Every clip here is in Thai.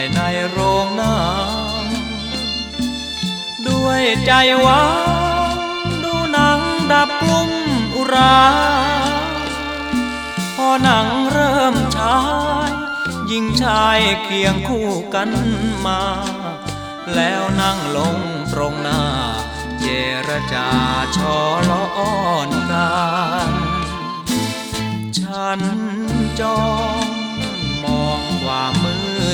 ไปในโรงน้ำด้วยใจหวังดูหนังดับกลุ่มอุรา พอหนังเริ่มฉายหญิงชายเคียงคู่กันมา แล้วนั่งลงตรงหน้า เจรจาชอล้อนกัน ฉันจอ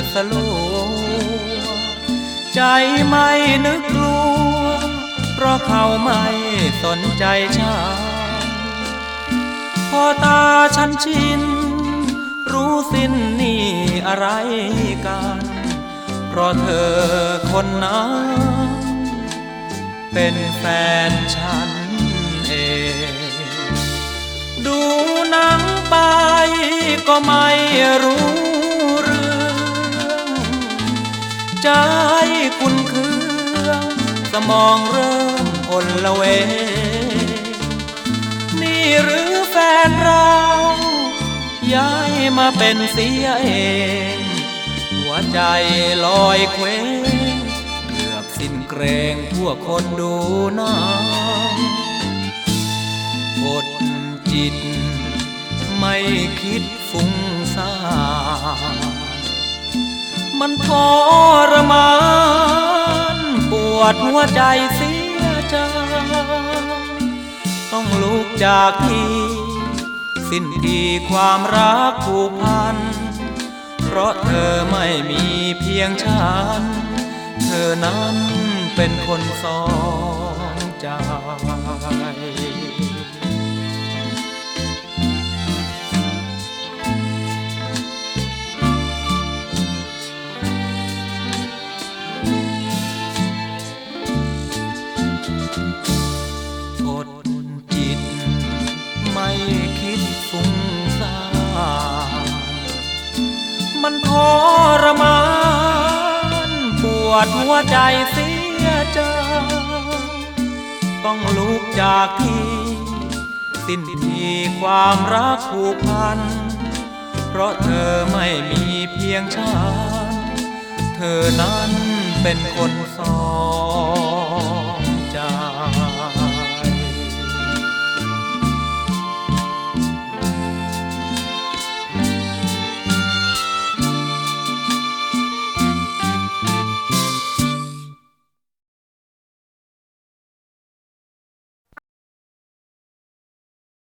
ดสลัว ใจไม่นึกกลัว เพราะเขาไม่สนใจฉันพอตาฉันชิน รู้สิ้นนี่อะไรกัน เพราะเธอคนนั้นเป็นแฟนฉันเองดูหนังไปก็ไม่รู้ คุณเคือง สมองเริ่มอ่อนละเว นี่หรือแฟนเราย้ายมาเป็นเสียเอง หัวใจลอยเคว้งเกือบสิ้นเกรงพวกคนดูหนังอดจิต ไม่คิดฟุ้งซ่านมันทรมานป วดหัวใจเสียใจต้องลุกจากที่ สิ้นดีความรักผูกพัน เพราะเธอไม่มีเพียงฉัน เธอนั้นเป็นคนสองใจ มันทรมานปวดหัวใจเสียใจต้องลุกจากที่ สิ้นทีความรักผูกพัน เพราะเธอไม่มีเพียงฉัน เธอนั้นเป็นคนสอง